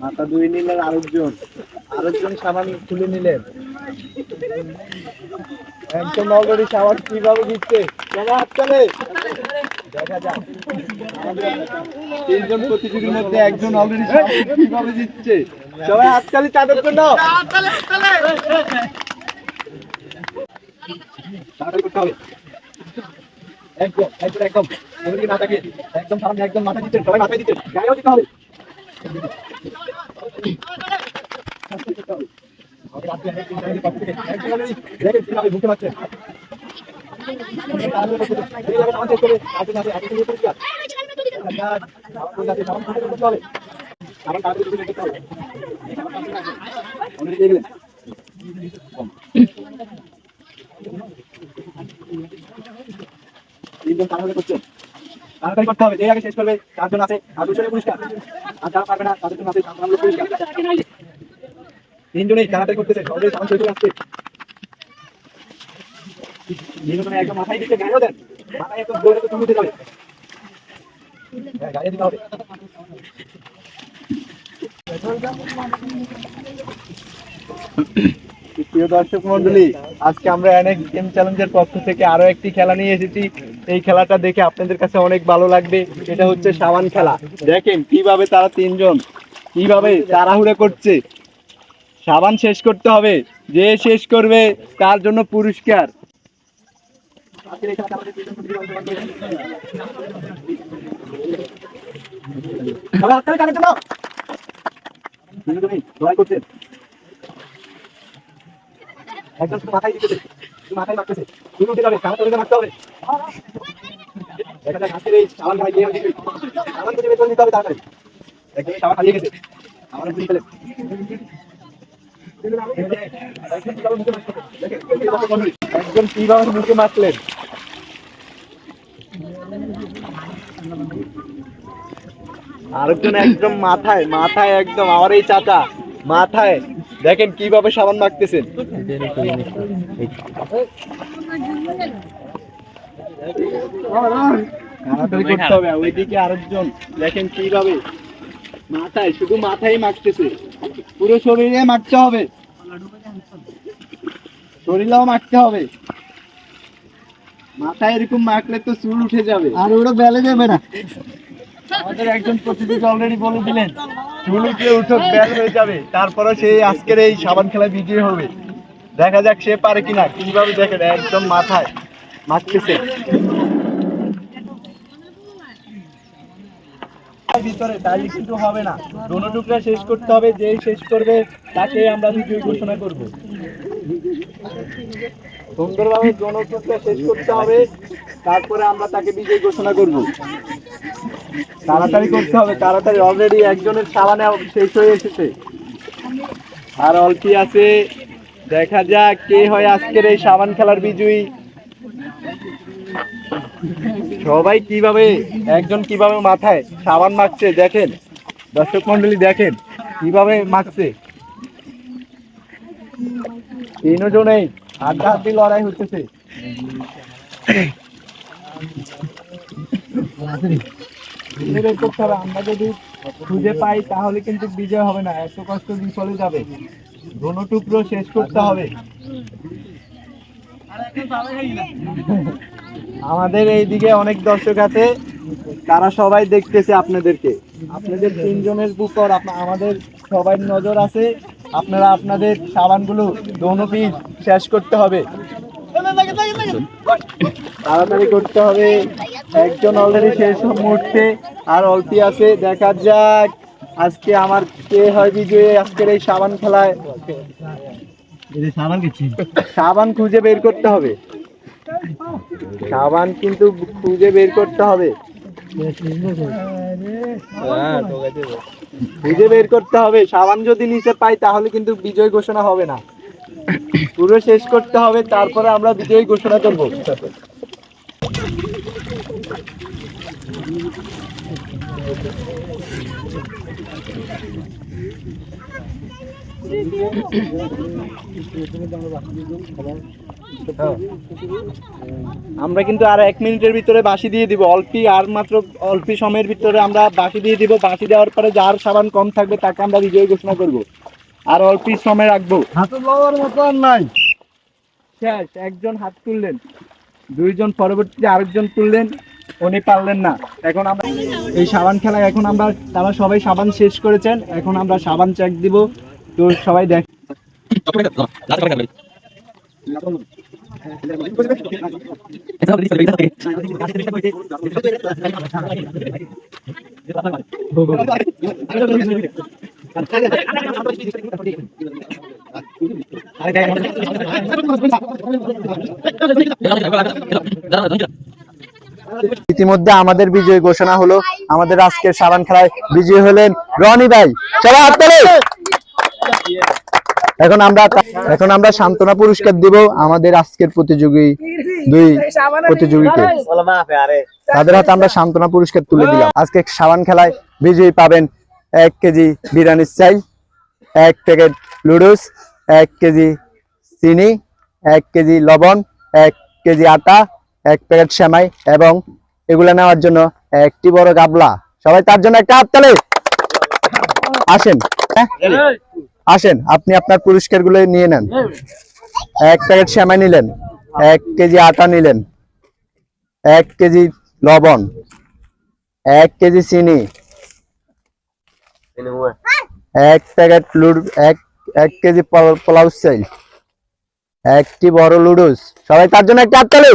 মাথা ধুয়ে নিলেন আরেকজন। আরেকজন সাবান খুলে নিলেন। একজন অলরেডি কীভাবে দিচ্ছে? সবাই তাদের একদম একদম একদম। সামনে, একদম মাথা দিচ্ছেন। সবাই মাথায় দিচ্ছেন। দিতে হবে। দেখেন কীভাবে বুঝতে পারছেন তিনজন তাড়াহুড়ো করছেন তাড়াতাড়ি করতে হবে যে আগে শেষ করবে চারজন আছে আর দুজনে পুরস্কার। আর যারা পারবে না তাদের জন্য আছে পুরস্কার। তিনজনেই তাড়াতাড়ি করতেছে সবাই হয়ে আসছে। হ্যাঁ, প্রিয় দর্শক মন্ডলী আজকে আমরা অনেক গেম চ্যালেঞ্জের পক্ষ থেকে আরও একটি খেলা নিয়ে এসেছি। এই খেলাটা দেখে আপনাদের কাছে অনেক ভালো লাগবে। এটা হচ্ছে সাবান খেলা। দেখেন কীভাবে তারা তিনজন, কীভাবে তাড়াহুড়ো করছে। সাবান শেষ করতে হবে। যে শেষ করবে, তার জন্য পুরস্কার। মাথায় মারতেছে মারতে হবে। দেখা এই খুঁজে বের করে হবে তাড়াতাড়ি। গেছে। ফেলে। একজন মুখে আরেকজন একদম মাথায় মাথায় একদম, আমার এই চাচা, মাথায়। দেখেন কীভাবে সাবান মাখতেছেন। তাড়াতাড়ি করতে হবে ওইদিকে আরেকজন। দেখেন কীভাবে মাথায় শুধু মাথায় মাখতেছে পুরো শরীরে মাখতে হবে। শরীরেও হবে। মাথায় এরকম মাখলে তো চুল উঠে যাবে। আর ওটা বেলে যাবে না। আমাদের একজন প্রতিযোগী অলরেডি বলে দিলেন চুল উঠে উঠে বেল হয়ে যাবে। তারপরে সে আজকের এই সাবান খেলা বিজয়ী হবে। দেখা যাক সে পারে কিনা। কীভাবে দেখেন একদম মাথায়। তাই কিন্তু হবে না। শেষ করতে হবে শেষ করবে আমরা ঘোষণা শেষ করতে হবে, তারপরে আমরা তাকে ঘোষণা করব। তাড়াতাড়ি করতে হবে, তাড়াতাড়ি। অলরেডি একজনের সাবানে শেষ হয়ে এসেছে। আর অল্পি আছে। দেখা যাক কে হয় আজকের এই সাবান খেলার বিজয়ী। সবাই কীভাবে, একজন কীভাবে মাথায় সাবান মাখছে দেখেন। দর্শক মন্ডলী দেখেন, কীভাবে মাখছে। তিনজনেই হাড্ডাহাড্ডি লড়াই হচ্ছে আমরা যদি খুঁজে পাই তাহলে কিন্তু বিজয় হবে না, এত কষ্ট বিফলে যাবে। দোনো টুকরো শেষ করতে হবে। আমাদের এইদিকে অনেক দর্শক আছে তারা সবাই দেখতেছে আপনাদেরকে। আপনাদের তিনজনের উপর আমাদের সবাই নজর আছে আপনারা আপনাদের সাবানগুলো দোনো পিস শেষ করতে হবে। তাড়াতাড়ি করতে হবে একজন অলরেডি শেষ মুহূর্তে আর অল্পি আছে দেখা যাক আজকে আমার কে হয় বিজয়ী আজকের এই সাবান খেলায়। সাবান খুঁজে বের করতে হবে। সাবান কিন্তু খুঁজে বের করতে হবে। খুঁজে বের করতে হবে। সাবান যদি নিচে পাই তাহলে কিন্তু বিজয় ঘোষণা হবে না। পুরো শেষ করতে হবে তারপরে আমরা বিজয়ী ঘোষণা করব। আমরা কিন্তু আর এক মিনিটের ভিতরে বাসি দিয়ে দিব। অল্পি আর মাত্র অল্পি সময়ের ভিতরে আমরা বাসি দিয়ে দিব। বাসি দেওয়ার পরে যার সাবান কম থাকবে তাকে আমরা বিজয়ী ঘোষণা করব। আর অল্পি সময় রাখব। হাতে মতো আর নাই। শেষ একজন হাত তুললেন। দুইজন পরবর্তীতে আরেকজন তুললেন। উনি পারলেন না। এখন আমরা এই সাবান খেলায় এখন আমরা তারা সবাই সাবান শেষ করেছেন। এখন আমরা সাবান চেক দিব। তো সবাই দেখ ইতিমধ্যে আমাদের বিজয় ঘোষণা হলো, আমাদের আজকের সাবান খেলায় বিজয়ী হলেন রনি ভাই সবাই হাত। এখন আমরা এখন আমরা সান্ত্বনা পুরস্কার দিব আমাদের আজকের প্রতিযোগী দুই প্রতিযোগীকে। তাদের হাতে আমরা সান্ত্বনা পুরস্কার তুলে দিলাম। আজকে সাবান খেলায় বিজয়ী পাবেন এক কেজি বিরিয়ানির চাই, এক প্যাকেট লুডুস এক কেজি চিনি, এক কেজি লবণ, এক কেজি আটা, এক প্যাকেট সেমাই এবং এগুলা নেওয়ার জন্য একটি বড় গাবলা। সবাই তার জন্য একটা হাততালি আসেন। হ্যাঁ? আসেন আপনি আপনার পুরস্কারগুলো নিয়ে নেন। এক প্যাকেট শ্যামাই নিলেন এক কেজি আটা নিলেন এক কেজি লবণ এক কেজি চিনি এক প্যাকেট লুড এক এক কেজি পল- পোলাও চাই একটি বড় লুডুস। সবাই তার জন্য একটা হাততালি।